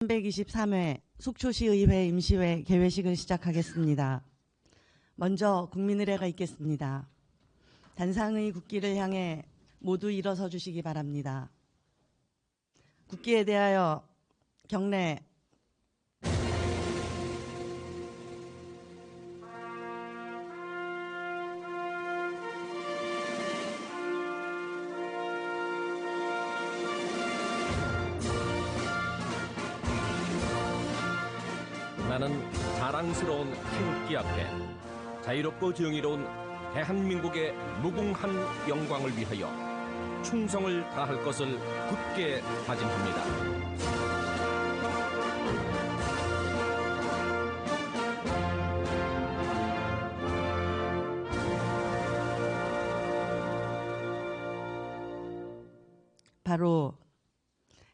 323회 속초시의회 임시회 개회식을 시작하겠습니다. 먼저 국민의례가 있겠습니다. 단상의 국기를 향해 모두 일어서 주시기 바랍니다. 국기에 대하여 경례 앞에 자유롭고 정의로운 대한민국의 무궁한 영광을 위하여 충성을 다할 것을 굳게 다짐합니다. 바로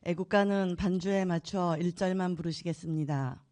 애국가는 반주에 맞춰 1절만 부르시겠습니다.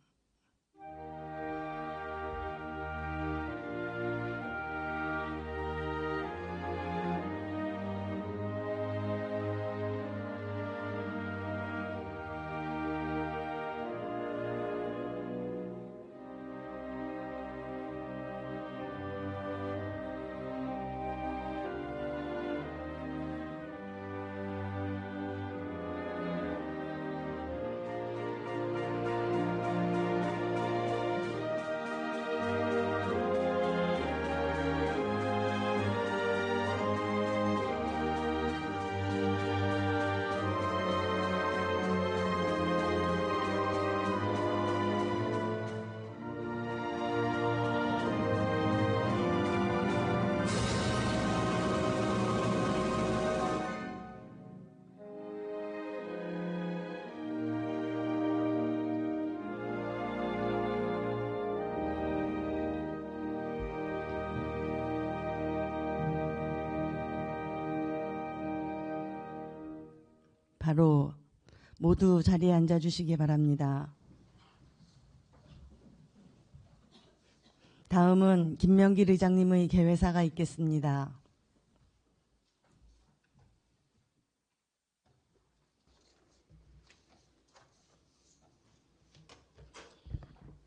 바로 모두 자리에 앉아 주시기 바랍니다. 다음은 김명길 의장님의 개회사가 있겠습니다.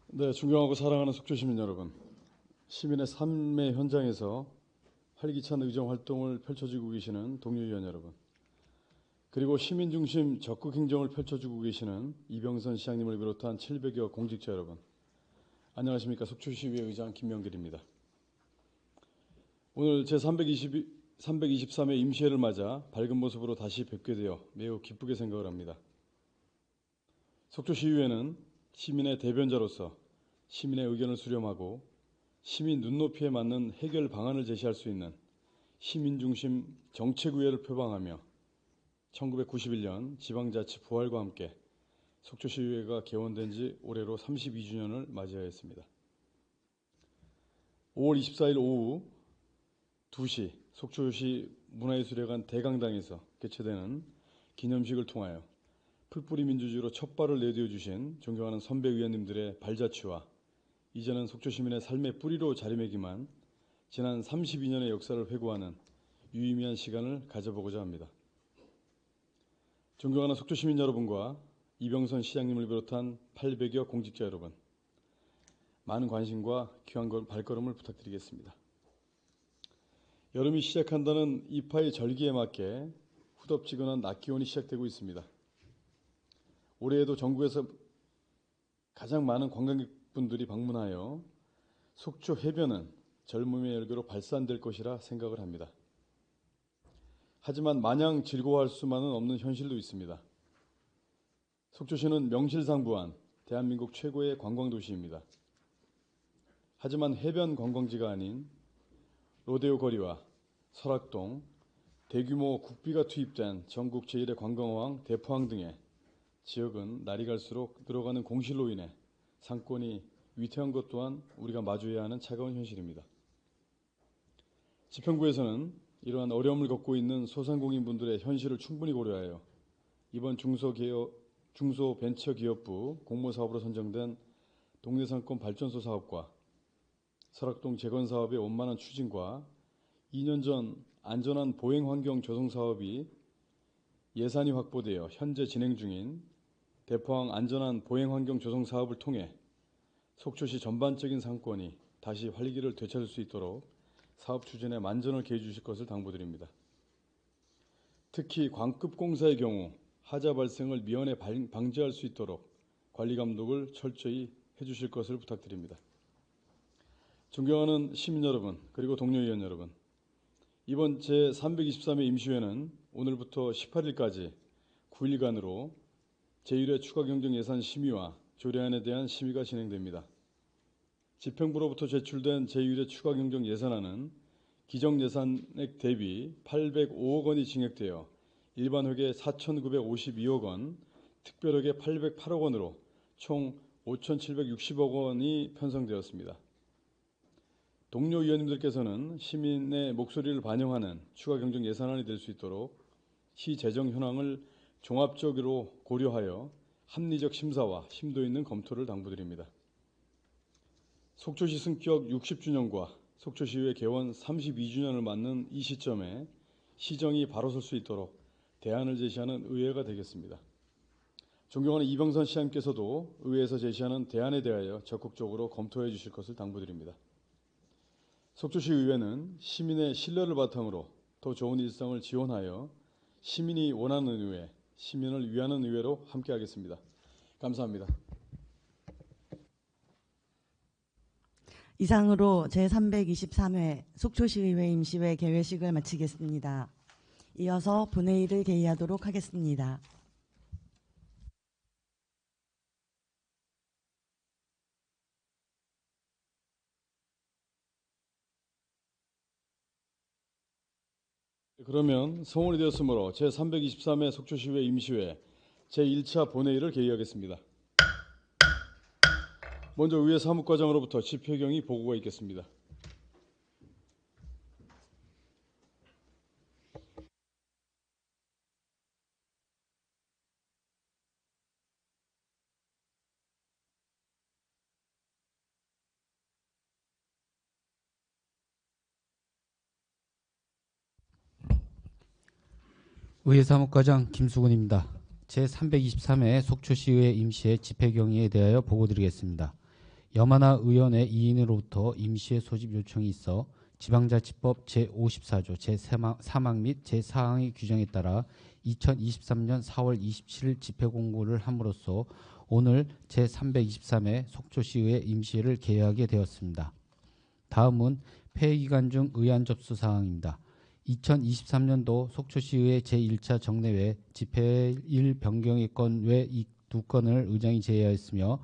네, 존경하고 사랑하는 속초 시민 여러분. 시민의 삶의 현장에서 활기찬 의정 활동을 펼쳐주고 계시는 동료위원 여러분. 그리고 시민 중심 적극 행정을 펼쳐주고 계시는 이병선 시장님을 비롯한 700여 공직자 여러분. 안녕하십니까. 속초시의회 의장 김명길입니다. 오늘 제 320, 323회 임시회를 맞아 밝은 모습으로 다시 뵙게 되어 매우 기쁘게 생각을 합니다. 속초시의회는 시민의 대변자로서 시민의 의견을 수렴하고 시민 눈높이에 맞는 해결 방안을 제시할 수 있는 시민 중심 정책의회를 표방하며 1991년 지방자치 부활과 함께 속초시의회가 개원된 지 올해로 32주년을 맞이하였습니다. 5월 24일 오후 2시 속초시 문화예술회관 대강당에서 개최되는 기념식을 통하여 풀뿌리 민주주의로 첫 발을 내디뎌 주신 존경하는 선배 의원님들의 발자취와 이제는 속초 시민의 삶의 뿌리로 자리매김한 지난 32년의 역사를 회고하는 유의미한 시간을 가져보고자 합니다. 존경하는 속초 시민 여러분과 이병선 시장님을 비롯한 800여 공직자 여러분, 많은 관심과 귀한 걸- 발걸음을 부탁드리겠습니다. 여름이 시작한다는 이파의 절기에 맞게 후덥지근한 낮 기온이 시작되고 있습니다. 올해에도 전국에서 가장 많은 관광객분들이 방문하여 속초 해변은 젊음의 열기로 발산될 것이라 생각을 합니다. 하지만 마냥 즐거워할 수만은 없는 현실도 있습니다. 속초시는 명실상부한 대한민국 최고의 관광도시입니다. 하지만 해변 관광지가 아닌 로데오 거리와 설악동, 대규모 국비가 투입된 전국 제1의 관광왕 대포항 등의 지역은 날이 갈수록 늘어가는 공실로 인해 상권이 위태한 것 또한 우리가 마주해야 하는 차가운 현실입니다. 지평구에서는 이러한 어려움을 겪고 있는 소상공인분들의 현실을 충분히 고려하여 이번 중소기업, 중소벤처기업부 공모사업으로 선정된 동네상권 발전소 사업과 설악동 재건 사업의 원만한 추진과 2년 전 안전한 보행 환경 조성 사업이 예산이 확보되어 현재 진행 중인 대포항 안전한 보행 환경 조성 사업을 통해 속초시 전반적인 상권이 다시 활기를 되찾을 수 있도록 사업 추진에 만전을 기해 주실 것을 당부드립니다. 특히 광급 공사의 경우 하자 발생을 미연에 발- 방지할 수 있도록 관리 감독을 철저히 해 주실 것을 부탁드립니다. 존경하는 시민 여러분, 그리고 동료 의원 여러분. 이번 제323회 임시회는 오늘부터 18일까지 9일간으로 제1회 추가 경정 예산 심의와 조례안에 대한 심의가 진행됩니다. 집행부로부터 제출된 제1회 추가 경정 예산안은 기정 예산액 대비 805억 원이 증액되어 일반 회계 4,952억 원, 특별회계 808억 원으로 총 5,760억 원이 편성되었습니다. 동료 의원님들께서는 시민의 목소리를 반영하는 추가 경정 예산안이 될 수 있도록 시 재정 현황을 종합적으로 고려하여 합리적 심사와 심도 있는 검토를 당부드립니다. 속초시 승격 60주년과 속초시의회 개원 32주년을 맞는 이 시점에 시정이 바로 설 수 있도록 대안을 제시하는 의회가 되겠습니다. 존경하는 이병선 시장께서도 의회에서 제시하는 대안에 대하여 적극적으로 검토해 주실 것을 당부드립니다. 속초시 의회는 시민의 신뢰를 바탕으로 더 좋은 일상을 지원하여 시민이 원하는 의회, 시민을 위하는 의회로 함께하겠습니다. 감사합니다. 이상으로 제323회 속초시의회 임시회 개회식을 마치겠습니다. 이어서 본회의를 개의하도록 하겠습니다. 그러면 성원이 되었으므로 제323회 속초시회 임시회 제1차 본회의를 개의하겠습니다. 먼저 의회 사무과장으로부터 집회경이 보고가 있겠습니다. 의회 사무과장 김수근입니다. 제323회 속초시의회 임시회 집회경위에 대하여 보고드리겠습니다. 염하나 의원의 이인으로부터 임시회 소집 요청이 있어 지방자치법 제54조 제3항 및 제4항의 규정에 따라 2023년 4월 27일 집회 공고를 함으로써 오늘 제323회 속초시의회 임시회를 개회하게 되었습니다. 다음은 폐회 기간 중 의안 접수 사항입니다. 2023년도 속초시의회 제1차 정례회 집회 일 변경의 건 외 이 두 건을 의장이 제의하였으며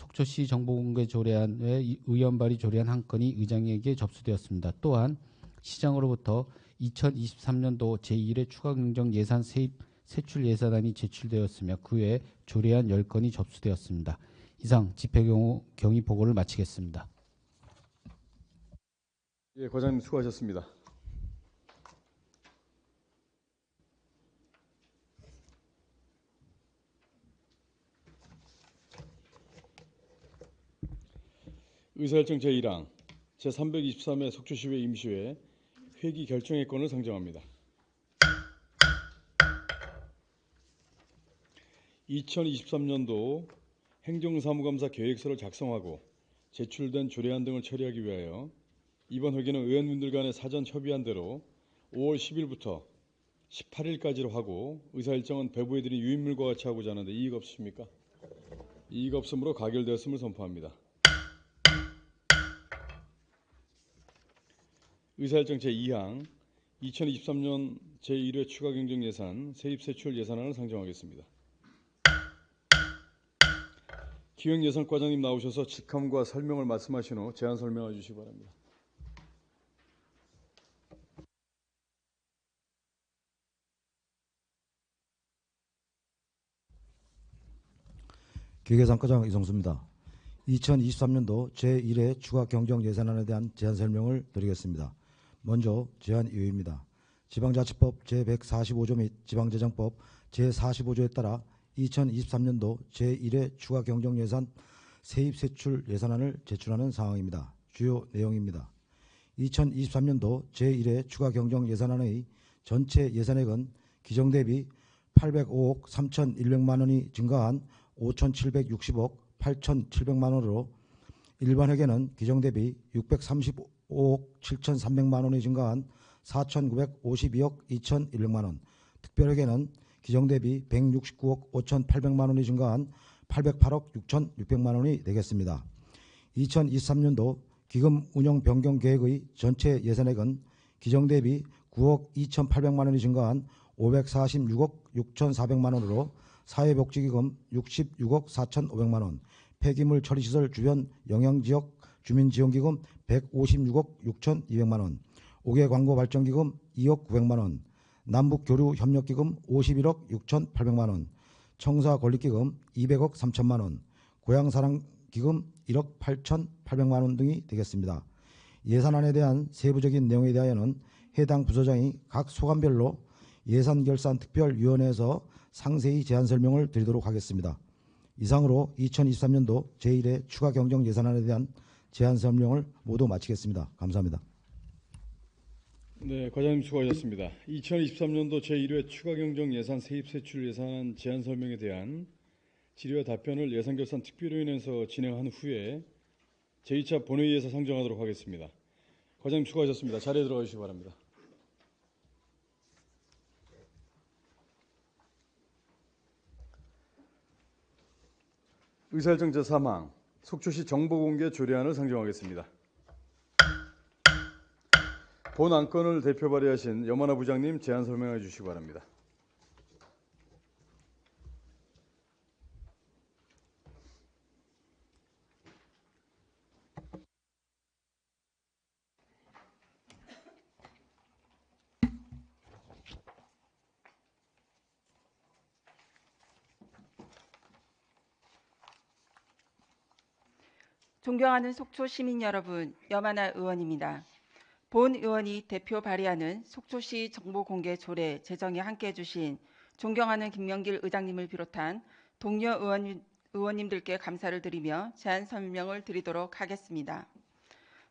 속초시 정보공개 조례안 외 의원 발의 조례안 한 건이 의장에게 접수되었습니다. 또한 시장으로부터 2023년도 제1회 추가 경정 예산 세입 세출 예산안이 제출되었으며 그 외 조례안 10건이 접수되었습니다. 이상 집회 경우 경위 보고를 마치겠습니다. 예, 과장님 수고하셨습니다. 의사일정 제1항 제323회 속초시회 임시회 회기 결정의 건을 상정합니다. 2023년도 행정사무감사 계획서를 작성하고 제출된 조례안 등을 처리하기 위하여 이번 회기는 의원님들 간의 사전 협의한 대로 5월 10일부터 18일까지로 하고 의사 일정은 배부해드린 유인물과 같이 하고자 하는데 이의가 없으십니까? 이의가 없으므로 가결되었음을 선포합니다. 의사일정 제2항 2023년 제1회 추가 경정 예산 세입 세출 예산안을 상정하겠습니다. 기획예산과장님 나오셔서 직함과 설명을 말씀하신 후 제안 설명해 주시기 바랍니다. 기획예산과장 이성수입니다. 2023년도 제1회 추가 경정 예산안에 대한 제안 설명을 드리겠습니다. 먼저 제안 이유입니다. 지방자치법 제145조 및 지방재정법 제45조에 따라 2023년도 제1회 추가 경정 예산 세입 세출 예산안을 제출하는 상황입니다. 주요 내용입니다. 2023년도 제1회 추가 경정 예산안의 전체 예산액은 기정 대비 805억 3,100만 원이 증가한 5,760억 8,700만 원으로 일반 회계는 기정 대비 635 억 7,300만 원이 증가한 4,952억 2,100만 원, 특별 회계는 기정 대비 169억 5,800만 원이 증가한 808억 6,600만 원이 되겠습니다. 2023년도 기금 운영 변경 계획의 전체 예산액은 기정 대비 9억 2,800만 원이 증가한 546억 6,400만 원으로 사회복지기금 66억 4,500만 원, 폐기물 처리시설 주변 영향지역 주민지원기금 156억 6,200만 원, 5개 광고 발전기금 2억 900만 원, 남북교류협력기금 51억 6,800만 원, 청사권리기금 200억 3천만 원, 고향사랑기금 1억 8,800만 원 등이 되겠습니다. 예산안에 대한 세부적인 내용에 대하여는 해당 부서장이 각 소관별로 예산결산특별위원회에서 상세히 제안 설명을 드리도록 하겠습니다. 이상으로 2023년도 제1회 추가 경정 예산안에 대한 제안 설명을 모두 마치겠습니다. 감사합니다. 네, 과장님 수고하셨습니다. 2023년도 제1회 추가 경정 예산 세입 세출 예산안 제안 설명에 대한 질의와 답변을 예산결산 특별위원회에서 진행한 후에 제2차 본회의에서 상정하도록 하겠습니다. 과장님 수고하셨습니다. 자리에 들어가 주시기 바랍니다. 의사일정 제3항 속초시 정보공개 조례안을 상정하겠습니다. 본 안건을 대표 발의하신 염하나 부장님 제안 설명해 주시기 바랍니다. 존경하는 속초 시민 여러분, 여만아 의원입니다. 본 의원이 대표 발의하는 속초시 정보공개 조례 제정에 함께해 주신 존경하는 김명길 의장님을 비롯한 동료 의원, 의원님들께 감사를 드리며 제안 설명을 드리도록 하겠습니다.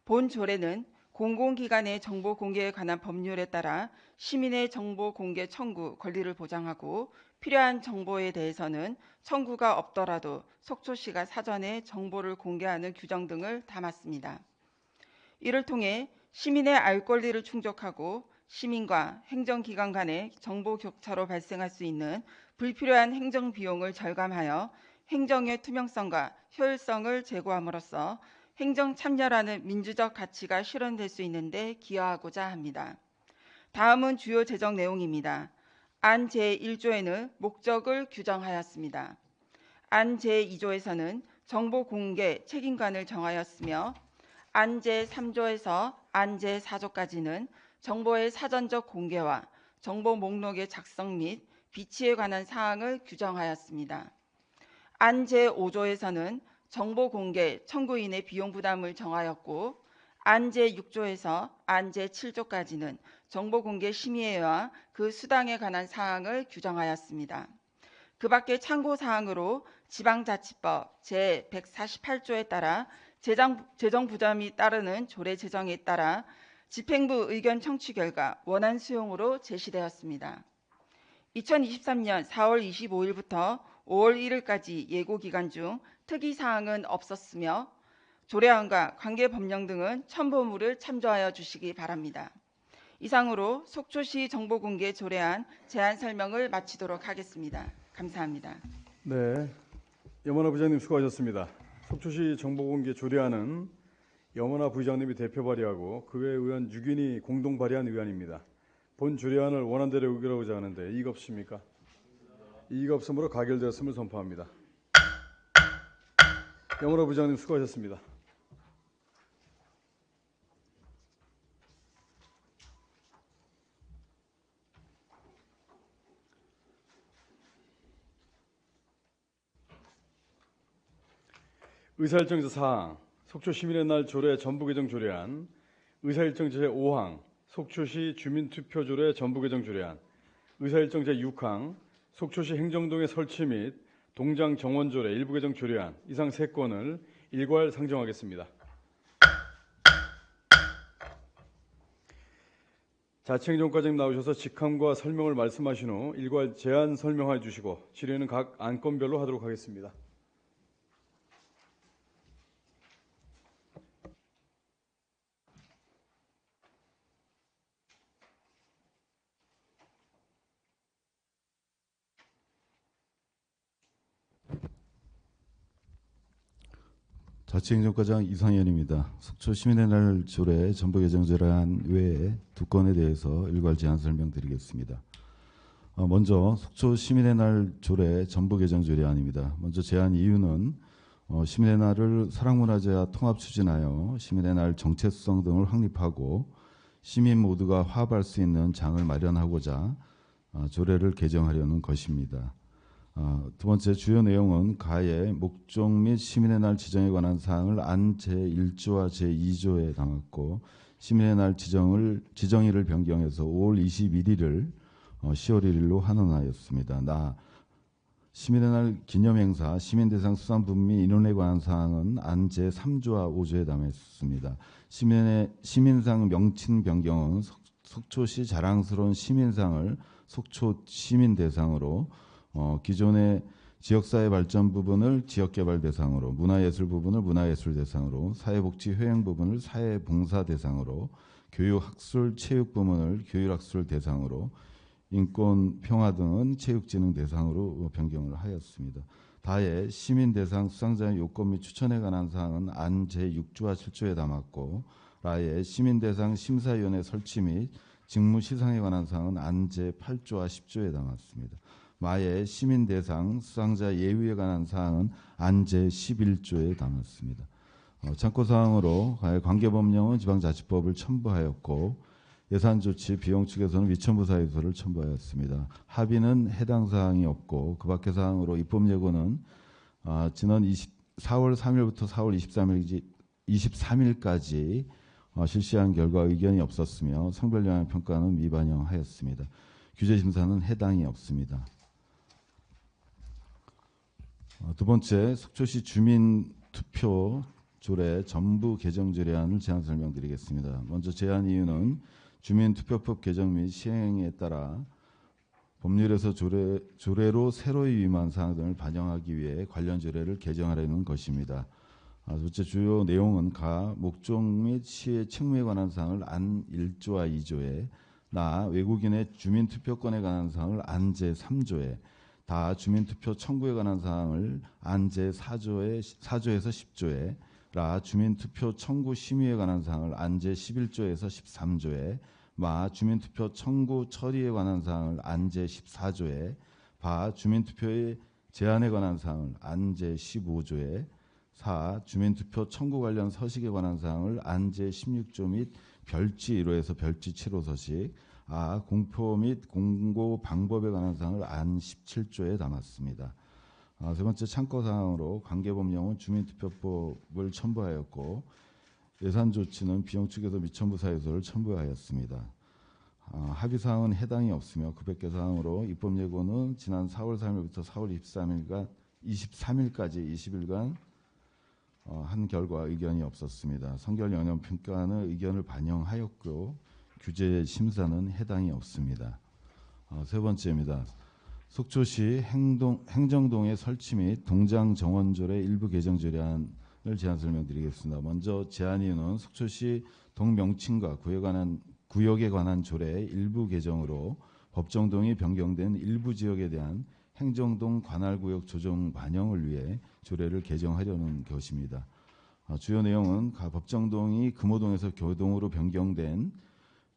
본 조례는 공공기관의 정보 공개에 관한 법률에 따라 시민의 정보 공개 청구 권리를 보장하고 필요한 정보에 대해서는 청구가 없더라도 속초시가 사전에 정보를 공개하는 규정 등을 담았습니다. 이를 통해 시민의 알 권리를 충족하고 시민과 행정기관 간의 정보 격차로 발생할 수 있는 불필요한 행정 비용을 절감하여 행정의 투명성과 효율성을 제고함으로써 행정 참여라는 민주적 가치가 실현될 수 있는데 기여하고자 합니다. 다음은 주요 제정 내용입니다. 안 제1조에는 목적을 규정하였습니다. 안 제2조에서는 정보 공개 책임관을 정하였으며 안 제3조에서 안 제4조까지는 정보의 사전적 공개와 정보 목록의 작성 및 비치에 관한 사항을 규정하였습니다. 안 제5조에서는 정보 공개 청구인의 비용 부담을 정하였고 안 제 6조에서 안 제 7조까지는 정보 공개 심의회와 그 수당에 관한 사항을 규정하였습니다. 그 밖에 참고 사항으로 지방자치법 제148조에 따라 재정, 재정 부담이 따르는 조례 제정에 따라 집행부 의견 청취 결과 원안 수용으로 제시되었습니다. 2023년 4월 25일부터 5월 1일까지 예고 기간 중 특이 사항은 없었으며 조례안과 관계 법령 등은 첨부물을 참조하여 주시기 바랍니다. 이상으로 속초시 정보공개 조례안 제안 설명을 마치도록 하겠습니다. 감사합니다. 네, 염원하 부장님 수고하셨습니다. 속초시 정보공개 조례안은 염원하 부장님이 대표 발의하고 그 외 의원 6인이 공동 발의한 의안입니다. 본 조례안을 원안대로 의결하고자 하는데 이의가 없습니까? 이의가 없으므로 가결되었음을 선포합니다. 염원하 부장님 수고하셨습니다. 의사일정 사항 속초 시민의 날 조례 전부 개정 조례안 의사일정 제5항 속초시 주민투표 조례 전부 개정 조례안 의사일정 제 6항 속초시 행정동의 설치 및 동장 정원 조례 일부 개정 조례안 이상 세 건을 일괄 상정하겠습니다. 자치행정과장님 나오셔서 직함과 설명을 말씀하신 후 일괄 제안 설명해 주시고 질의는 각 안건별로 하도록 하겠습니다. 자치행정과장 이상현입니다. 속초 시민의 날 조례 전부 개정 조례안 외에 두 건에 대해서 일괄 제안 설명드리겠습니다. 어, 먼저 속초 시민의 날 조례 전부 개정 조례안입니다. 먼저 제안 이유는 어, 시민의 날을 사랑문화재와 통합 추진하여 시민의 날 정체성 등을 확립하고 시민 모두가 화합할 수 있는 장을 마련하고자 어, 조례를 개정하려는 것입니다. 어, 두 번째 주요 내용은 가의 목적 및 시민의 날 지정에 관한 사항을 안 제1조와 제2조에 담았고 시민의 날 지정을 지정일을 변경해서 5월 21일을 어, 10월 1일로 환원하였습니다. 나 시민의 날 기념 행사 시민 대상 수상분 및 인원에 관한 사항은 안 제3조와 5조에 담았습니다. 시민의 시민상 명칭 변경은 속, 속초시 자랑스러운 시민상을 속초 시민 대상으로 어, 기존의 지역사회 발전 부분을 지역개발 대상으로, 문화예술 부분을 문화예술 대상으로, 사회복지 효행 부분을 사회봉사 대상으로, 교육학술 체육 부문을 교육학술 대상으로, 인권 평화 등은 체육진흥 대상으로 변경을 하였습니다. 다해 시민 대상 수상자의 요건 및 추천에 관한 사항은 안 제6조와 7조에 담았고, 라의 시민 대상 심사위원회 설치 및 직무 시상에 관한 사항은 안 제8조와 10조에 담았습니다. 마의 시민 대상 수상자 예우에 관한 사항은 안제 11조에 담았습니다. 어, 참고 사항으로 관계 법령은 지방자치법을 첨부하였고 예산 조치 비용 측에서는 위천부 사유서를 첨부하였습니다. 합의는 해당 사항이 없고 그 밖의 사항으로 입법 예고는 아, 지난 20, 4월 3일부터 4월 23일까지 23일까지 어, 실시한 결과 의견이 없었으며 성별 영향 평가는 미반영하였습니다. 규제 심사는 해당이 없습니다. 어, 두 번째 속초시 주민 투표 조례 전부 개정 조례안을 제안 설명드리겠습니다. 먼저 제안 이유는 주민 투표법 개정 및 시행에 따라 법률에서 조례, 조례로 새로이 위임한 사항 등을 반영하기 위해 관련 조례를 개정하려는 것입니다. 아, 둘째 주요 내용은 가 목적 및 시의 책무에 관한 사항을 안 1조와 2조에 나 외국인의 주민 투표권에 관한 사항을 안 제 3조에 다 주민투표 청구에 관한 사항을 안제 4조에 4조에서 10조에 라 주민투표 청구 심의에 관한 사항을 안제 11조에서 13조에 마 주민투표 청구 처리에 관한 사항을 안제 14조에 바 주민투표의 제한에 관한 사항을 안제 15조에 사 주민투표 청구 관련 서식에 관한 사항을 안제 16조 및 별지 1호에서 별지 7호 서식 아, 공표 및 공고 방법에 관한 사항을 안 17조에 담았습니다. 아, 세 번째 참고 사항으로 관계법령은 주민투표법을 첨부하였고 예산 조치는 비용 측에서 미천부 사유서를 첨부하였습니다. 아, 합의 사항은 해당이 없으며 그 밖의 사항으로 입법 예고는 지난 4월 3일부터 4월 23일간 23일까지 20일간 어, 한 결과 의견이 없었습니다. 성결 영역 평가는 의견을 반영하였고 규제 심사는 해당이 없습니다. 어, 세 번째입니다. 속초시 행동, 행정동의 설치 및 동장 정원조례 일부 개정 조례안을 제안 설명드리겠습니다. 먼저 제안 이유는 속초시 동명칭과 구역에 관한, 구역에 관한 조례 일부 개정으로 법정동이 변경된 일부 지역에 대한 행정동 관할구역 조정 반영을 위해 조례를 개정하려는 것입니다. 어, 주요 내용은 가 법정동이 금호동에서 교동으로 변경된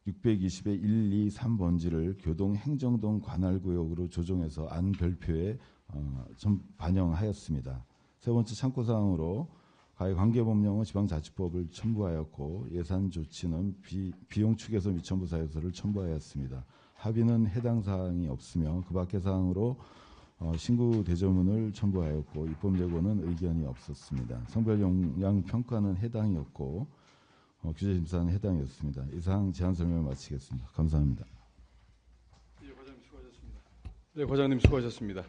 620의 1, 2, 3번지를 교동 행정동 관할구역으로 조정해서 안 별표에 어, 좀 반영하였습니다. 세 번째 참고 사항으로 가해 관계법령은 지방자치법을 첨부하였고 예산 조치는 비, 비용 축에서 미천부 사유서를 첨부하였습니다. 합의는 해당 사항이 없으며 그 밖의 사항으로 어, 신고 대조문을 첨부하였고 입법 예고는 의견이 없었습니다. 성별 영향 평가는 해당이었고 어, 규제 심사는 해당이었습니다. 이상 제안 설명을 마치겠습니다. 감사합니다. 예, 과장님 수고하셨습니다. 네, 과장님 수고하셨습니다.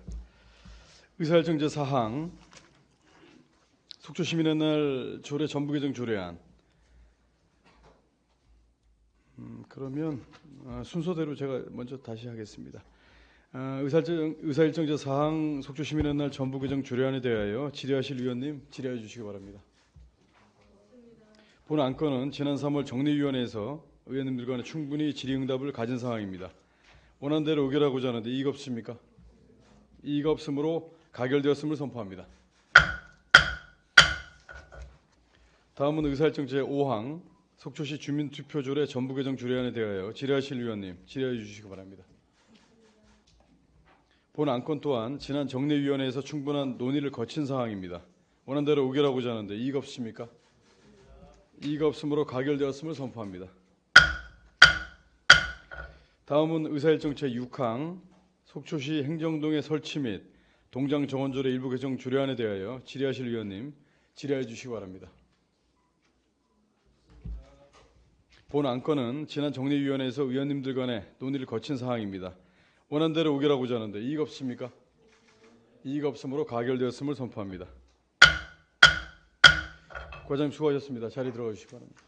의사일정제 사항 속초 시민의 날 조례 전부 개정 조례안. 음, 그러면 아, 순서대로 제가 먼저 다시 하겠습니다. 아, 의사일정, 의사일정제 사항 속초 시민의 날 전부 개정 조례안에 대하여 질의하실 위원님 질의해 주시기 바랍니다. 본 안건은 지난 3월 정례위원회에서 의원님들 간에 충분히 질의응답을 가진 사항입니다. 원한 대로 의결하고자 하는데 이의가 없습니까? 이의가 없으므로 가결되었음을 선포합니다. 다음은 의사일정 제5항 속초시 주민투표조례 전부 개정 조례안에 대하여 질의하실 위원님 질의해 주시기 바랍니다. 본 안건 또한 지난 정례위원회에서 충분한 논의를 거친 사항입니다. 원한 대로 의결하고자 하는데 이의가 없습니까? 이의가 없으므로 가결되었음을 선포합니다. 다음은 의사일정 제6항 속초시 행정동의 설치 및 동장 정원조례 일부 개정 조례안에 대하여 질의하실 위원님 질의해 주시기 바랍니다. 본 안건은 지난 정례위원회에서 의원님들 간에 논의를 거친 사항입니다. 원한 대로 의결하고자 하는데 이의가 없습니까? 이의가 없으므로 가결되었음을 선포합니다. 과장님 수고하셨습니다. 자리 들어가 주시기 바랍니다.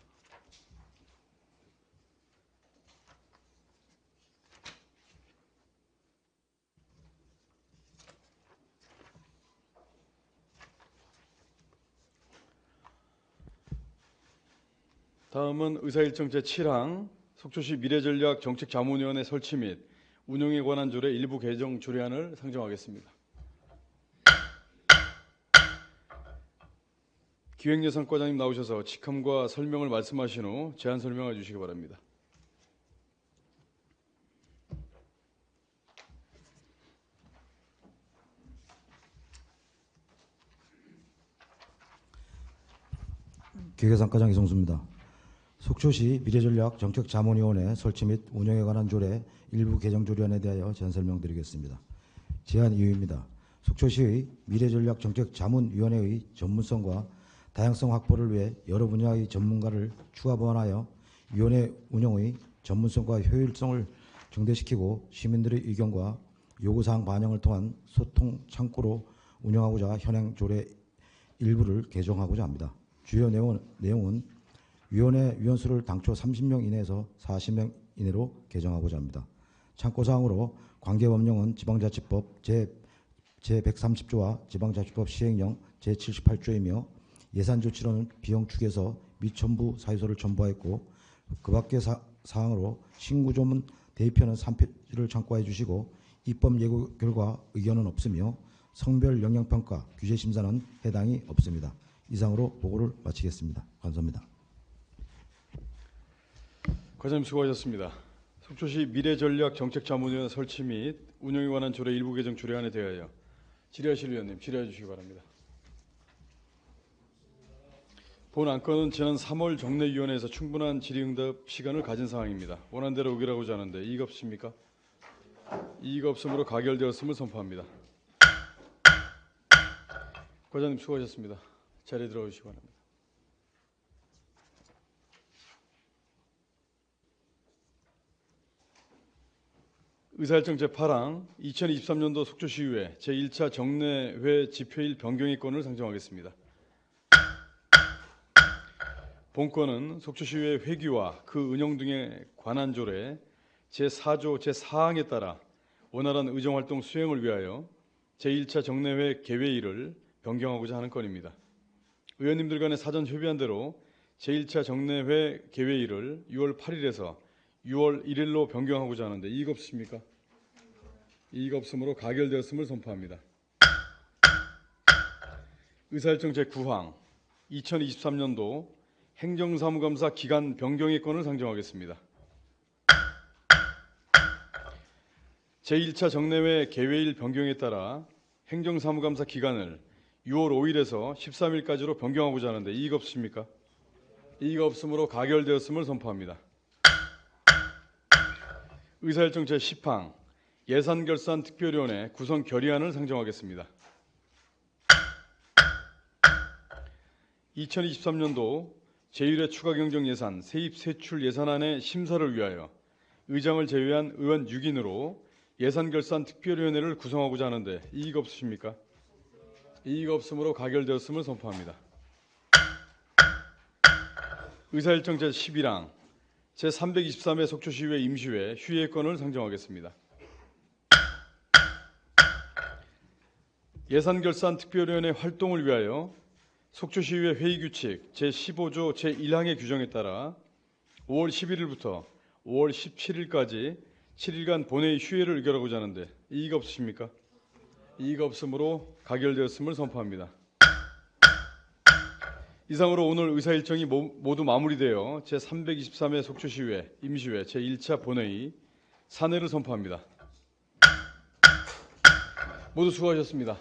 다음은 의사일정 제7항 속초시 미래전략 정책자문위원회 설치 및 운영에 관한 조례 일부 개정 조례안을 상정하겠습니다. 기획예산 과장님 나오셔서 직함과 설명을 말씀하신 후 제안 설명해 주시기 바랍니다. 기획예산과장 이성수입니다. 속초시 미래전략 정책자문위원회 설치 및 운영에 관한 조례 일부 개정 조례안에 대하여 제안 설명드리겠습니다. 제안 이유입니다. 속초시의 미래전략 정책자문위원회의 전문성과 다양성 확보를 위해 여러 분야의 전문가를 추가 보완하여 위원회 운영의 전문성과 효율성을 증대시키고 시민들의 의견과 요구사항 반영을 통한 소통 창구로 운영하고자 현행 조례 일부를 개정하고자 합니다. 주요 내용은, 내용은 위원회 위원수를 당초 30명 이내에서 40명 이내로 개정하고자 합니다. 참고사항으로 관계법령은 지방자치법 제, 제130조와 지방자치법 시행령 제78조이며 예산 조치로는 비용 축에서 미첨부 사유서를 첨부하였고 그 밖의 사, 사항으로 신구 조문 대표는 3표를 참고해 주시고 입법 예고 결과 의견은 없으며 성별 영향평가 규제 심사는 해당이 없습니다. 이상으로 보고를 마치겠습니다. 감사합니다. 과장님 수고하셨습니다. 속초시 미래전략 정책자문위원회 설치 및 운영에 관한 조례 일부 개정 조례안에 대하여 질의하실 위원님 질의해 주시기 바랍니다. 본 안건은 지난 3월 정례위원회에서 충분한 질의응답 시간을 가진 사항입니다. 원한 대로 의결하고자 하는데 이의가 없습니까? 이의가 없으므로 가결되었음을 선포합니다. 과장님 수고하셨습니다. 자리에 들어가 주시기 바랍니다. 의사일정 제8항 2023년도 속초시의회 제1차 정례회 집회일 변경의 건을 상정하겠습니다. 본건은 속초시의회 회기와 그 운영 등에 관한 조례 제4조 제4항에 따라 원활한 의정활동 수행을 위하여 제1차 정례회 개회일을 변경하고자 하는 건입니다. 의원님들 간의 사전 협의한 대로 제1차 정례회 개회일을 6월 8일에서 6월 1일로 변경하고자 하는데 이의가 없으십니까? 이의가 없으므로 가결되었음을 선포합니다. 의사일정 제9항 2023년도 행정사무감사 기간 변경의 건을 상정하겠습니다. 제1차 정례회 개회일 변경에 따라 행정사무감사 기간을 6월 5일에서 13일까지로 변경하고자 하는데 이의가 없으십니까? 이의가 없으므로 가결되었음을 선포합니다. 의사일정 제10항 예산결산 특별위원회 구성 결의안을 상정하겠습니다. 2023년도 제1회 추가경정예산 세입세출 예산안의 심사를 위하여 의장을 제외한 의원 6인으로 예산결산특별위원회를 구성하고자 하는데 이의가 없으십니까? 이의가 없으므로 가결되었음을 선포합니다. 의사일정 제11항 제323회 속초시의회 임시회 휴회권을 상정하겠습니다. 예산결산특별위원회 활동을 위하여 속초시의회 회의규칙 제15조 제1항의 규정에 따라 5월 11일부터 5월 17일까지 7일간 본회의 휴회를 의결하고자 하는데 이의가 없으십니까? 이의가 없으므로 가결되었음을 선포합니다. 이상으로 오늘 의사 일정이 모- 모두 마무리되어 제323회 속초시의회 임시회 제1차 본회의 산회를 선포합니다. 모두 수고하셨습니다.